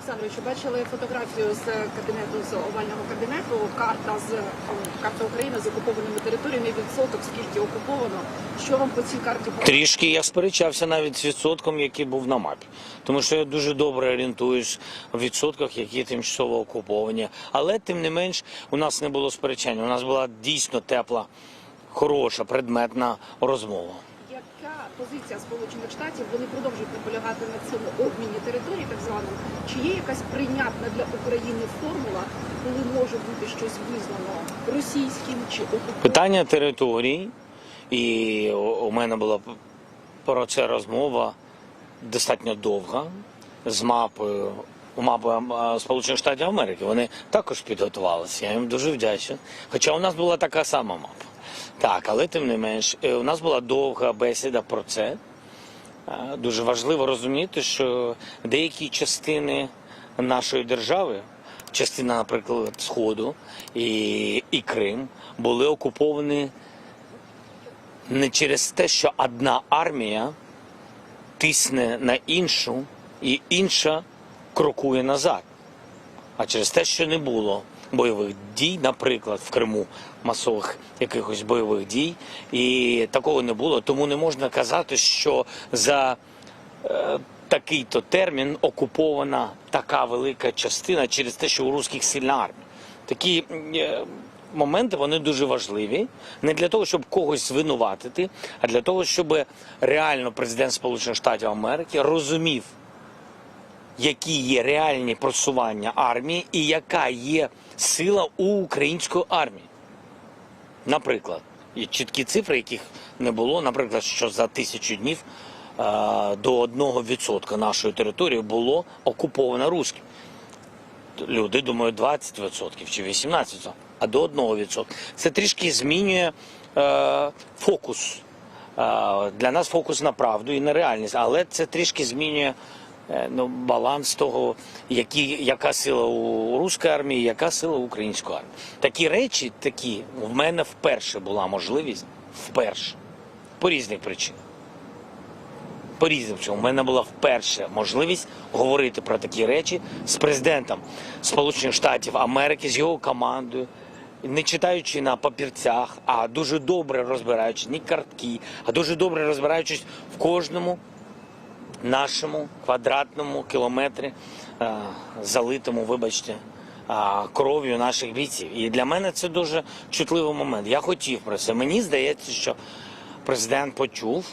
Олександровичу, бачили фотографію з кабінету з овального кабінету. Карта з карта України з окупованими територіями. Відсоток скільки окуповано. Що вам по цій карті Трішки я сперечався навіть з відсотком, який був на мапі. Тому що я дуже добре орієнтуюсь в відсотках, які тимчасово окуповані. Але тим не менш у нас не було сперечання. У нас була дійсно тепла, хороша, предметна розмова. Яка позиція Сполучених Штатів? Вони продовжують наполягати на цьому обміні територій, так званому. Чи є якась прийнятна для України формула, коли може бути щось визнано російським чи окупованим? Питання територій, і у мене була про це розмова достатньо довга з мапою. Мапою а, Сполучених Штатів Америки вони також підготувалися. Я їм дуже вдячний. Хоча у нас була така сама мапа. Так, але тим не менш, е, у нас була довга бесіда про це. Дуже важливо розуміти, що деякі частини нашої держави, частина, наприклад, Сходу і, і Крим, були окуповані не через те, що одна армія тисне на іншу, і інша крокує назад, а через те, що не було бойових дій, наприклад, в Криму масових якихось бойових дій, і такого не було. Тому не можна казати, що за е, такий-то термін окупована така велика частина через те, що у русських сильна армія. Такі е, моменти вони дуже важливі не для того, щоб когось звинуватити, а для того, щоб реально президент Сполучених Штатів Америки розумів, які є реальні просування армії і яка є сила у української армії. Наприклад, є чіткі цифри, яких не було. Наприклад, що за тисячу днів е, до 1% нашої території було окуповано русським. Люди думають 20% чи 18%, а до 1%. Це трішки змінює е, фокус. Е, для нас фокус на правду і на реальність, але це трішки змінює ну, баланс того, які, яка сила у руської армії, яка сила у української армії. Такі речі, такі в мене вперше була можливість, вперше, по різних причинах. По різним чому. У мене була вперше можливість говорити про такі речі з президентом Сполучених Штатів Америки, з його командою, не читаючи на папірцях, а дуже добре розбираючись, не картки, а дуже добре розбираючись в кожному нашому квадратному кілометрі, е, залитому, вибачте, е, кров'ю наших бійців. І для мене це дуже чутливий момент. Я хотів про це. Мені здається, що президент почув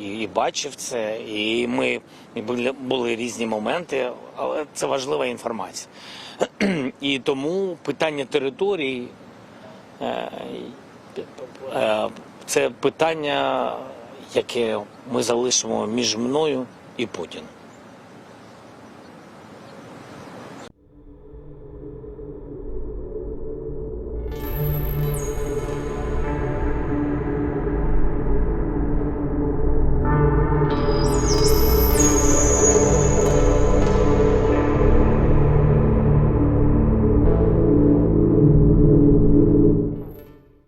і, бачив це, і ми і були, були різні моменти, але це важлива інформація. І тому питання території е, це питання, яке ми залишимо між мною і Путіним.